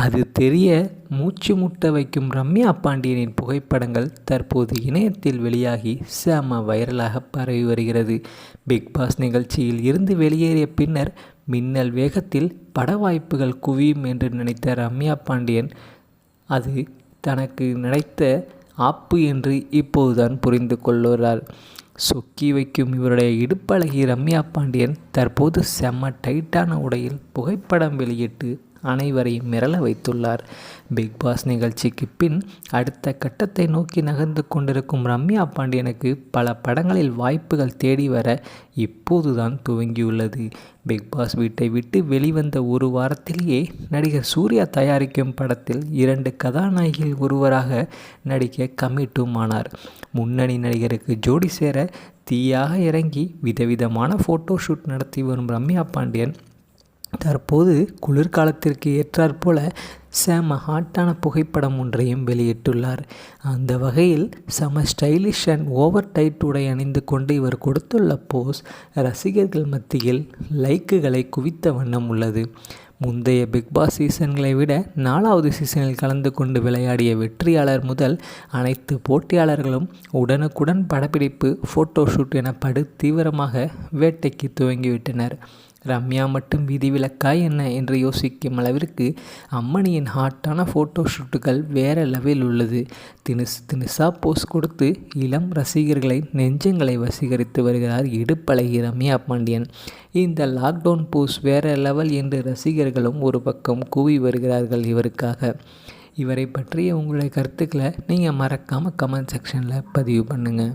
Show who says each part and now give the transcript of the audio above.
Speaker 1: அது தெரிய மூச்சு முட்ட வைக்கும் ரம்யா பாண்டியனின் புகைப்படங்கள் தற்போது இணையத்தில் வெளியாகி செம வைரலாக பரவி வருகிறது. பிக் பாஸ் நிகழ்ச்சியில் இருந்து வெளியேறிய பின்னர் மின்னல் வேகத்தில் பட வாய்ப்புகள் குவியும் என்று நினைத்த ரம்யா பாண்டியன் அது தனக்கு நினைத்த ஆப்பு என்று இப்போதுதான் புரிந்து கொள்ளுகிறார் சொக்கி வைக்கும் இவருடைய இடுப்பழகி ரம்யா பாண்டியன் தற்போது செம்ம டைட்டான உடையில் புகைப்படம் வெளியிட்டு அனைவரையும் மிரள வைத்துள்ளார். பிக் பாஸ் நிகழ்ச்சிக்கு பின் அடுத்த கட்டத்தை நோக்கி நகர்ந்து கொண்டிருக்கும் ரம்யா பாண்டியனுக்கு பல படங்களில் வாய்ப்புகள் தேடி வர இப்போதுதான் துவங்கியுள்ளது. பிக் பாஸ் வீட்டை விட்டு வெளிவந்த ஒரு வாரத்திலேயே நடிகர் சூர்யா தயாரிக்கும் படத்தில் இரண்டு கதாநாயகிகள் ஒருவராக நடிக்க கமிட்டும் ஆனார் முன்னணி நடிகருக்கு ஜோடி சேர தீயாக இறங்கி விதவிதமான ஃபோட்டோ ஷூட் நடத்தி வரும் ரம்யா பாண்டியன் தற்போது குளிர்காலத்திற்கு ஏற்றாற்போல செம ஹாட்டான புகைப்படம் ஒன்றையும் வெளியிட்டுள்ளார். அந்த வகையில் செம ஸ்டைலிஷ் அண்ட் ஓவர் டைட் உடை அணிந்து கொண்டு இவர் கொடுத்துள்ள போஸ் ரசிகர்கள் மத்தியில் லைக்குகளை குவித்த வண்ணம் உள்ளது. முந்தைய பிக்பாஸ் சீசன்களை விட நாலாவது சீசனில் கலந்து கொண்டு விளையாடிய வெற்றியாளர் முதல் அனைத்து போட்டியாளர்களும் உடனுக்குடன் படப்பிடிப்பு ஃபோட்டோஷூட் என படு தீவிரமாக வேட்டைக்கு துவங்கிவிட்டனர். ரம்யா மட்டும் விதிவிலக்கா என்ன என்று யோசிக்கும் அளவிற்கு அம்மணியின் ஹாட்டான ஃபோட்டோ ஷூட்டுகள் வேற லெவலில் உள்ளது. தினுஸ் தினுசா போஸ் கொடுத்து இளம் ரசிகர்களை நெஞ்சங்களை வசீகரித்து வருகிறார் இடுப்பழகி ரம்யா பாண்டியன். இந்த லாக்டவுன் போஸ் வேற லெவல் என்று ரசிகர்களும் ஒரு பக்கம் கூவி வருகிறார்கள் இவருக்காக. இவரை பற்றிய உங்களுடைய கருத்துக்களை நீங்கள் மறக்காமல் கமெண்ட் செக்ஷனில் பதிவு பண்ணுங்கள்